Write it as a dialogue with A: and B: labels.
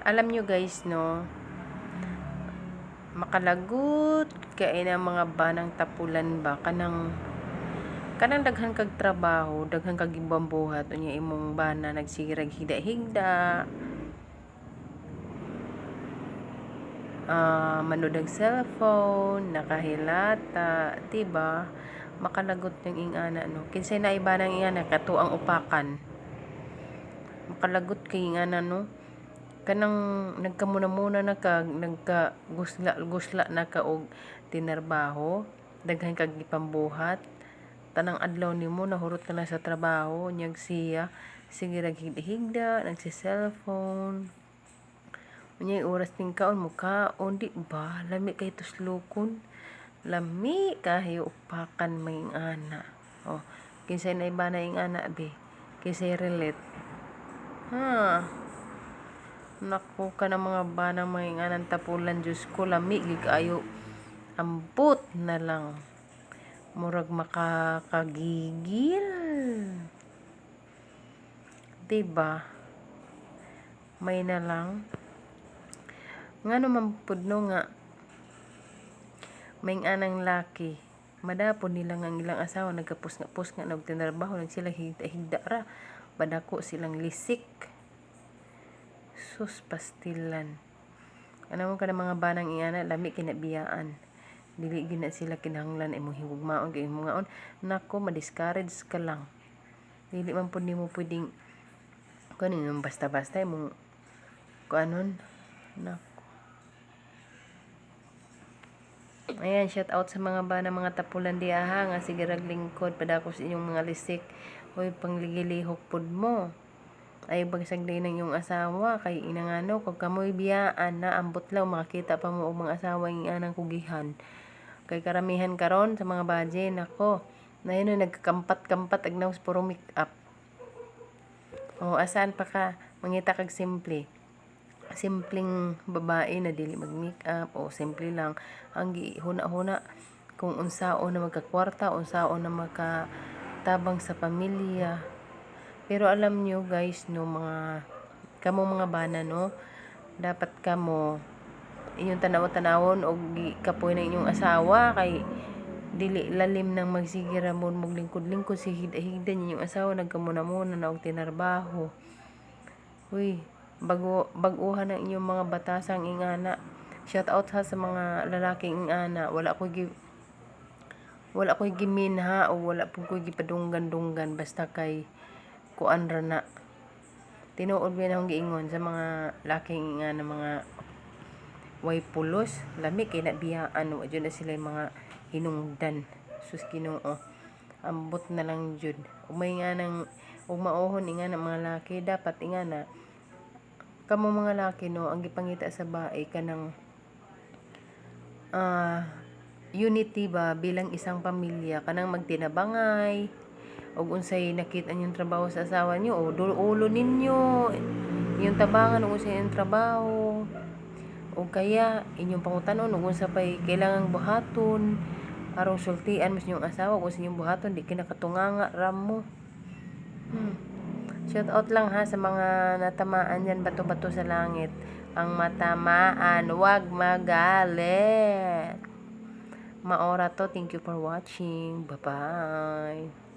A: alam nyo guys, no, makalagot kay na mga banang tapulan ba? Kanang kanang daghan kag trabaho daghan kag ibang buhat unya imong bana nagsirag higda-higda ah manood ng cellphone nakahilata tiba makalagot ng ingana no? Kinsay na iba nang ingana kato ang upakan. Makalagot kay ingana no kanang nagkamuna-muna na kag nagka gusla gusla na ka og tinarbaho daghan kag gipambuhat. Tanang adlaw nimo nahurot ka na sa trabaho nyag siya. Sige rag higda nagsi cellphone unya oras ning kaon mo kaon di ba? Lami kay tuslukon. Lami kayo upakan may ana. Oh kinsay na iba na ing ana be? Kinsay relate? Ha Naku ka ng mga bana mga inganan tapulan Diyos ko lami gig ayo ambot na lang. Murag makakagigil. Diba? May na lang. Ngano man pudno nga. May anang laki. Madapon nila nga ang ilang asawa nagkapus nga pus nga nagtinarbaho nag sila higda higda ra. Badako silang lisik sus pastilan. Ano mo ka ng mga banang iana lami kinabiyaan dili gina sila kinahanglan imong higugmaon kay imong ngaon. Nako ma-discourage ka lang. Dili man pud nimo pwedeng kanin basta-basta imong kuanon. Nako. Ayan, shout out sa mga bana mga tapulan di aha nga sige rag lingkod padako sa inyong mga lisik. Hoy pangligilihok pud mo ay bagsagday ng iyong asawa kay inangano kag kamoy biyaan na ambot lang makita pa mo og mga asawa ing anang kugihan. Kay karamihan karon sa mga baje nako na yun nagkampat-kampat agnaw puro make up o asan pa ka? Mangita kag simple. Simpleng babae na dili mag make up o simple lang. Ang huna-huna kung unsao na magkakwarta unsao na makatabang sa pamilya pero alam nyo guys, no, mga, kamo mga bana, no, dapat kamo, inyong tanaw-tanawon o kapoy ng inyong asawa, kay, dili lalim nang magsigira mo mong lingkod-lingkod si higda-higda ninyong asawa nagkamuna-muna na og tinarbaho. Uy bago baguhan ang inyong mga batasang ingana. Shout out ha sa mga lalaking ingana. Wala ko gi wala ko giminha o wala po ko gipadunggan-dunggan. Basta kay kuan ra na. Tinuod mi na giingon sa mga laking nga na mga way pulos? Lami kay na biyaan wa jud na sila mga hinungdan. Sus Ginoo ambot na lang jud umay nga nang ug mauhon nga na mga laki. Dapat nga na kamo mga laki no ang gipangita sa bae kanang uh, unity ba bilang isang pamilya? Kanang magtinabangay og unsay nakita niyong trabaho sa asawa niyo o ulo ninyo yung tabangan og unsay yung trabaho. O kaya inyong pangutanon og unsa pay kailangang buhaton aron sultian mas yung asawa kung sa inyong buhaton di kinakatunganga ram mo hmm. shout out lang ha sa mga natamaan yan bato-bato sa langit. Ang matamaan wag magalit. Maora to thank you for watching. Bye bye